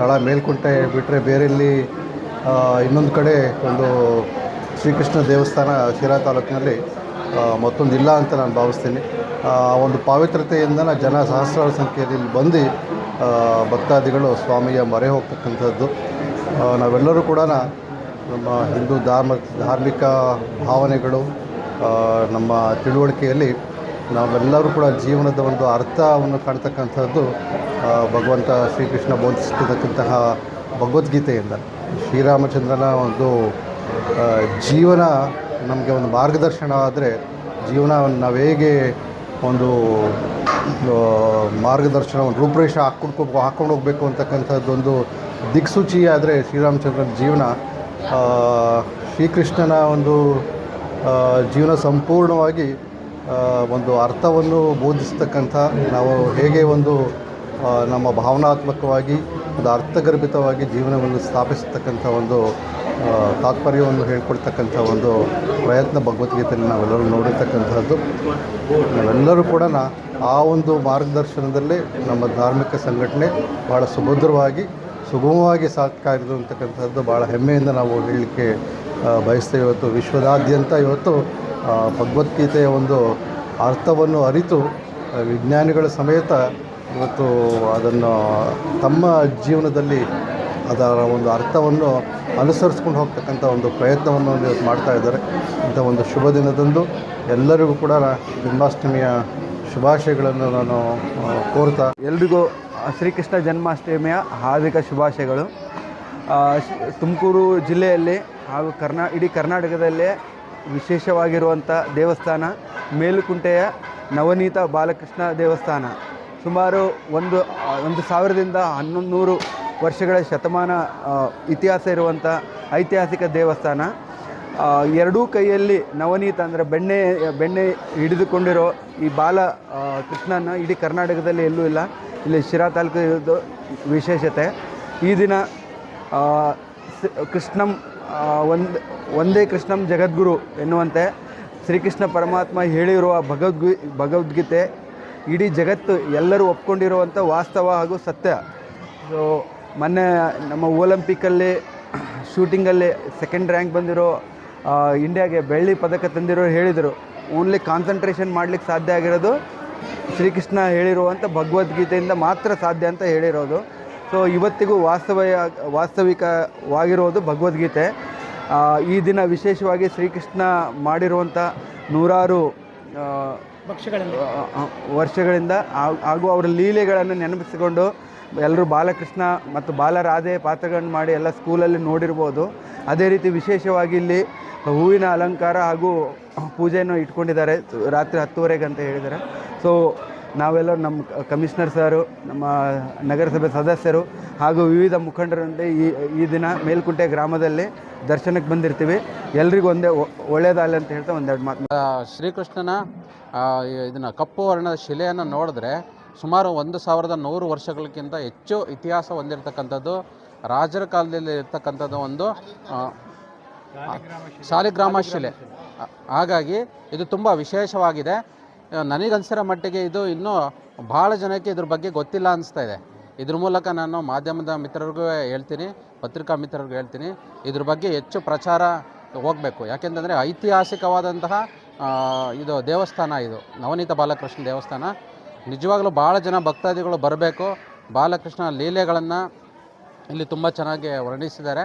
ಸ್ಥಳ ಮೇಲ್ಕುಂಟೆ ಬಿಟ್ಟರೆ ಬೇರೆ ಇಲ್ಲಿ ಇನ್ನೊಂದು ಕಡೆ ಒಂದು ಶ್ರೀಕೃಷ್ಣ ದೇವಸ್ಥಾನ ಶಿರಾ ತಾಲೂಕಿನಲ್ಲಿ ಮತ್ತೊಂದು ಇಲ್ಲ ಅಂತ ನಾನು ಭಾವಿಸ್ತೀನಿ. ಆ ಒಂದು ಪಾವಿತ್ರತೆಯಿಂದ ಜನ ಸಹಸ್ರಾರು ಸಂಖ್ಯೆಯಲ್ಲಿ ಇಲ್ಲಿ ಬಂದು ಭಕ್ತಾದಿಗಳು ಸ್ವಾಮಿಯ ಮೊರೆ ಹೋಗ್ತಕ್ಕಂಥದ್ದು. ನಾವೆಲ್ಲರೂ ಕೂಡ ನಮ್ಮ ಹಿಂದೂ ಧಾರ್ಮ, ಧಾರ್ಮಿಕ ಭಾವನೆಗಳು ನಮ್ಮ ತಿಳುವಳಿಕೆಯಲ್ಲಿ ನಾವೆಲ್ಲರೂ ಕೂಡ ಜೀವನದ ಒಂದು ಅರ್ಥವನ್ನು ಕಾಣ್ತಕ್ಕಂಥದ್ದು ಭಗವಂತ ಶ್ರೀಕೃಷ್ಣ ಬೋಧಿಸಿರ್ತಕ್ಕಂತಹ ಭಗವದ್ಗೀತೆಯಿಂದ ಶ್ರೀರಾಮಚಂದ್ರನ ಒಂದು ಜೀವನ ನಮಗೆ ಒಂದು ಮಾರ್ಗದರ್ಶನ ಆದರೆ ಜೀವನ ನಾವು ಹೇಗೆ ಒಂದು ಮಾರ್ಗದರ್ಶನ, ಒಂದು ರೂಪರೇಷ ಹಾಕ್ಕೊಂಡು ಹಾಕ್ಕೊಂಡು ಹೋಗಬೇಕು ಅಂತಕ್ಕಂಥದ್ದೊಂದು ದಿಕ್ಸೂಚಿ ಆದರೆ ಶ್ರೀರಾಮಚಂದ್ರನ ಜೀವನ. ಶ್ರೀಕೃಷ್ಣನ ಒಂದು ಜೀವನ ಸಂಪೂರ್ಣವಾಗಿ ಒಂದು ಅರ್ಥವನ್ನು ಬೋಧಿಸ್ತಕ್ಕಂಥ ನಾವು ಹೇಗೆ ಒಂದು ನಮ್ಮ ಭಾವನಾತ್ಮಕವಾಗಿ ಒಂದು ಅರ್ಥಗರ್ಭಿತವಾಗಿ ಜೀವನವನ್ನು ಸ್ಥಾಪಿಸತಕ್ಕಂಥ ಒಂದು ತಾತ್ಪರ್ಯವನ್ನು ಹೇಳ್ಕೊಳ್ತಕ್ಕಂಥ ಒಂದು ಪ್ರಯತ್ನ ಭಗವದ್ಗೀತೆಯಲ್ಲಿ ನಾವೆಲ್ಲರೂ ನೋಡಿರ್ತಕ್ಕಂಥದ್ದು. ನಾವೆಲ್ಲರೂ ಕೂಡ ಆ ಒಂದು ಮಾರ್ಗದರ್ಶನದಲ್ಲಿ ನಮ್ಮ ಧಾರ್ಮಿಕ ಸಂಘಟನೆ ಭಾಳ ಸುಭದ್ರವಾಗಿ, ಸುಗಮವಾಗಿ ಸಾಗ್ತಾ ಇರೋದು ಅಂತಕ್ಕಂಥದ್ದು ಭಾಳ ಹೆಮ್ಮೆಯಿಂದ ನಾವು ಹೇಳಲಿಕ್ಕೆ ಬಯಸ್ತೇವೆ. ಇವತ್ತು ವಿಶ್ವದಾದ್ಯಂತ ಇವತ್ತು ಭಗವದ್ಗೀತೆಯ ಒಂದು ಅರ್ಥವನ್ನು ಅರಿತು ವಿಜ್ಞಾನಿಗಳ ಸಮೇತ ಇವತ್ತು ಅದನ್ನು ತಮ್ಮ ಜೀವನದಲ್ಲಿ ಅದರ ಒಂದು ಅರ್ಥವನ್ನು ಅನುಸರಿಸ್ಕೊಂಡು ಹೋಗ್ತಕ್ಕಂಥ ಒಂದು ಪ್ರಯತ್ನವನ್ನು ಇವತ್ತು ಮಾಡ್ತಾ ಇದ್ದಾರೆ. ಇಂಥ ಒಂದು ಶುಭ ದಿನದಂದು ಎಲ್ಲರಿಗೂ ಕೂಡ ಜನ್ಮಾಷ್ಟಮಿಯ ಶುಭಾಶಯಗಳನ್ನು ನಾನು ಕೋರ್ತಾ ಎಲ್ರಿಗೂ ಶ್ರೀಕೃಷ್ಣ ಜನ್ಮಾಷ್ಟಮಿಯ ಹಾರ್ದಿಕ ಶುಭಾಶಯಗಳು. ತುಮಕೂರು ಜಿಲ್ಲೆಯಲ್ಲಿ ಹಾಗೂ ಕರ್ನಾ, ಇಡೀ ಕರ್ನಾಟಕದಲ್ಲೇ ವಿಶೇಷವಾಗಿರುವಂಥ ದೇವಸ್ಥಾನ ಮೇಲುಕುಂಟೆಯ ನವನೀತ ಬಾಲಕೃಷ್ಣ ದೇವಸ್ಥಾನ. ಸುಮಾರು ಒಂದು ಒಂದು ಸಾವಿರದಿಂದ ಹನ್ನೊಂದು ನೂರು ವರ್ಷಗಳ ಶತಮಾನ ಇತಿಹಾಸ ಇರುವಂಥ ಐತಿಹಾಸಿಕ ದೇವಸ್ಥಾನ. ಎರಡೂ ಕೈಯಲ್ಲಿ ನವನೀತ ಅಂದರೆ ಬೆಣ್ಣೆ ಬೆಣ್ಣೆ ಹಿಡಿದುಕೊಂಡಿರೋ ಈ ಬಾಲ ಕೃಷ್ಣನ ಇಡೀ ಕರ್ನಾಟಕದಲ್ಲಿ ಎಲ್ಲೂ ಇಲ್ಲ. ಇಲ್ಲಿ ಶಿರಾ ತಾಲೂಕು ಇರೋದು ವಿಶೇಷತೆ. ಈ ದಿನ ಕೃಷ್ಣಂ ಒಂದ್, ಒಂದೇ ಕೃಷ್ಣಂ ಜಗದ್ಗುರು ಎನ್ನುವಂತೆ ಶ್ರೀಕೃಷ್ಣ ಪರಮಾತ್ಮ ಹೇಳಿರುವ ಭಗವದ್ಗೀ ಭಗವದ್ಗೀತೆ ಇಡೀ ಜಗತ್ತು ಎಲ್ಲರೂ ಒಪ್ಕೊಂಡಿರುವಂಥ ವಾಸ್ತವ ಹಾಗೂ ಸತ್ಯ. ಸೊ ಮೊನ್ನೆ ನಮ್ಮ ಒಲಿಂಪಿಕ್ಕಲ್ಲಿ ಶೂಟಿಂಗಲ್ಲಿ ಸೆಕೆಂಡ್ ರ್ಯಾಂಕ್ ಬಂದಿರೋ ಇಂಡಿಯಾಗೆ ಬೆಳ್ಳಿ ಪದಕ ತಂದಿರೋ ಹೇಳಿದರು. ಓನ್ಲಿ ಕಾನ್ಸಂಟ್ರೇಷನ್ ಮಾಡ್ಲಿಕ್ಕೆ ಸಾಧ್ಯ ಆಗಿರೋದು ಶ್ರೀಕೃಷ್ಣ ಹೇಳಿರುವಂಥ ಭಗವದ್ಗೀತೆಯಿಂದ ಮಾತ್ರ ಸಾಧ್ಯ ಅಂತ ಹೇಳಿರೋದು. ಸೊ ಇವತ್ತಿಗೂ ವಾಸ್ತವ ವಾಸ್ತವಿಕವಾಗಿರೋದು ಭಗವದ್ಗೀತೆ. ಈ ದಿನ ವಿಶೇಷವಾಗಿ ಶ್ರೀಕೃಷ್ಣ ಮಾಡಿರುವಂಥ ನೂರಾರು ಆ, ವರ್ಷಗಳಿಂದ ಹಾಗೂ ಅವರ ಲೀಲೆಗಳನ್ನು ನೆನಪಿಸಿಕೊಂಡು ಎಲ್ಲರೂ ಬಾಲಕೃಷ್ಣ ಮತ್ತು ಬಾಲರಾಧೆ ಪಾತ್ರಗಳನ್ನು ಮಾಡಿ ಎಲ್ಲ ಸ್ಕೂಲಲ್ಲಿ ನೋಡಿರ್ಬೋದು. ಅದೇ ರೀತಿ ವಿಶೇಷವಾಗಿ ಇಲ್ಲಿ ಹೂವಿನ ಅಲಂಕಾರ ಹಾಗೂ ಪೂಜೆಯನ್ನು ಇಟ್ಕೊಂಡಿದ್ದಾರೆ. ರಾತ್ರಿ ಹತ್ತುವರೆಗೆ ಅಂತ ಹೇಳಿದ್ದಾರೆ. ಸೊ ನಾವೆಲ್ಲ ನಮ್ಮ ಕಮಿಷನರ್ ಸರು, ನಮ್ಮ ನಗರಸಭೆ ಸದಸ್ಯರು ಹಾಗೂ ವಿವಿಧ ಮುಖಂಡರೊಂದಿಗೆ ಈ ಈ ದಿನ ಮೇಲ್ಕುಂಟೆ ಗ್ರಾಮದಲ್ಲಿ ದರ್ಶನಕ್ಕೆ ಬಂದಿರ್ತೀವಿ. ಎಲ್ರಿಗೂ ಒಂದೇ ಒಳ್ಳೇದಾಗಲಿ ಅಂತ ಹೇಳ್ತಾ ಒಂದೆರಡು ಮಾತು. ಶ್ರೀಕೃಷ್ಣನ ಇದನ್ನು ಕಪ್ಪು ವರ್ಣದ ಶಿಲೆಯನ್ನು ನೋಡಿದ್ರೆ ಸುಮಾರು ಒಂದು ಸಾವಿರದ ನೂರು ವರ್ಷಗಳಿಗಿಂತ ಹೆಚ್ಚು ಇತಿಹಾಸ ಹೊಂದಿರತಕ್ಕಂಥದ್ದು, ರಾಜರ ಕಾಲದಲ್ಲಿ ಇರ್ತಕ್ಕಂಥದ್ದು ಒಂದು ಸಾಲಿಗ್ರಾಮ ಶಿಲೆ. ಹಾಗಾಗಿ ಇದು ತುಂಬ ವಿಶೇಷವಾಗಿದೆ. ನನಗನ್ಸಿರೋ ಮಟ್ಟಿಗೆ ಇದು ಇನ್ನೂ ಭಾಳ ಜನಕ್ಕೆ ಇದ್ರ ಬಗ್ಗೆ ಗೊತ್ತಿಲ್ಲ ಅನಿಸ್ತಾ ಇದೆ. ಇದ್ರ ಮೂಲಕ ನಾನು ಮಾಧ್ಯಮದ ಮಿತ್ರರಿಗೂ ಹೇಳ್ತೀನಿ, ಪತ್ರಿಕಾ ಮಿತ್ರರಿಗೂ ಹೇಳ್ತೀನಿ, ಇದ್ರ ಬಗ್ಗೆ ಹೆಚ್ಚು ಪ್ರಚಾರ ಹೋಗಬೇಕು. ಯಾಕೆಂತಂದರೆ ಐತಿಹಾಸಿಕವಾದಂತಹ ಇದು ದೇವಸ್ಥಾನ ಇದು, ನವನೀತ ಬಾಲಕೃಷ್ಣ ದೇವಸ್ಥಾನ. ನಿಜವಾಗಲೂ ಭಾಳ ಜನ ಭಕ್ತಾದಿಗಳು ಬರಬೇಕು. ಬಾಲಕೃಷ್ಣ ಲೀಲೆಗಳನ್ನು ಇಲ್ಲಿ ತುಂಬ ಚೆನ್ನಾಗಿ ವರ್ಣಿಸಿದ್ದಾರೆ.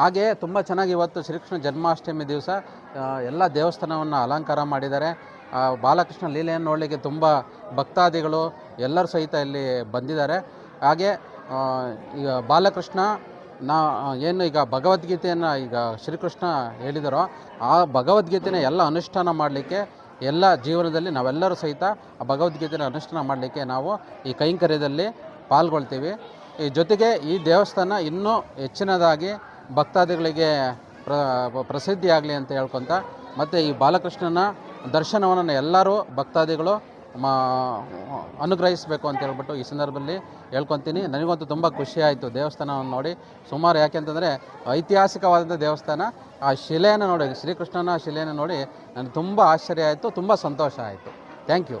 ಹಾಗೆಯೇ ತುಂಬ ಚೆನ್ನಾಗಿ ಇವತ್ತು ಶ್ರೀಕೃಷ್ಣ ಜನ್ಮಾಷ್ಟಮಿ ದಿವಸ ಎಲ್ಲ ದೇವಸ್ಥಾನವನ್ನು ಅಲಂಕಾರ ಮಾಡಿದ್ದಾರೆ. ಬಾಲಕೃಷ್ಣ ಲೀಲೆಯನ್ನು ನೋಡಲಿಕ್ಕೆ ತುಂಬ ಭಕ್ತಾದಿಗಳು ಎಲ್ಲರೂ ಸಹಿತ ಇಲ್ಲಿ ಬಂದಿದ್ದಾರೆ. ಹಾಗೆ ಈಗ ಬಾಲಕೃಷ್ಣ, ನಾ, ಏನು ಈಗ ಭಗವದ್ಗೀತೆಯನ್ನು ಈಗ ಶ್ರೀಕೃಷ್ಣ ಹೇಳಿದರೋ, ಆ ಭಗವದ್ಗೀತೆನ ಎಲ್ಲ ಅನುಷ್ಠಾನ ಮಾಡಲಿಕ್ಕೆ ಎಲ್ಲ ಜೀವನದಲ್ಲಿ ನಾವೆಲ್ಲರೂ ಸಹಿತ ಆ ಭಗವದ್ಗೀತೆನ ಅನುಷ್ಠಾನ ಮಾಡಲಿಕ್ಕೆ ನಾವು ಈ ಕೈಂಕರ್ಯದಲ್ಲಿ ಪಾಲ್ಗೊಳ್ತೀವಿ. ಈ ಜೊತೆಗೆ ಈ ದೇವಸ್ಥಾನ ಇನ್ನೂ ಹೆಚ್ಚಿನದಾಗಿ ಭಕ್ತಾದಿಗಳಿಗೆ ಪ್ರ, ಪ್ರಸಿದ್ಧಿಯಾಗಲಿ ಅಂತ ಹೇಳ್ಕೊತ, ಮತ್ತು ಈ ಬಾಲಕೃಷ್ಣನ ದರ್ಶನವನ್ನು ಎಲ್ಲರೂ ಭಕ್ತಾದಿಗಳು ಮಾ ಅನುಗ್ರಹಿಸಬೇಕು ಅಂತ ಹೇಳ್ಬಿಟ್ಟು ಈ ಸಂದರ್ಭದಲ್ಲಿ ಹೇಳ್ಕೊತೀನಿ. ನನಗಂತೂ ತುಂಬ ಖುಷಿ ಆಯಿತು ದೇವಸ್ಥಾನವನ್ನು ನೋಡಿ. ಸುಮಾರು ಯಾಕೆಂತಂದರೆ ಐತಿಹಾಸಿಕವಾದಂಥ ದೇವಸ್ಥಾನ. ಆ ಶಿಲೆಯನ್ನು ನೋಡಿ, ಶ್ರೀಕೃಷ್ಣನ ಶಿಲೆಯನ್ನು ನೋಡಿ ನನಗೆ ತುಂಬ ಆಶ್ಚರ್ಯ ಆಯಿತು, ತುಂಬ ಸಂತೋಷ ಆಯಿತು. Thank you.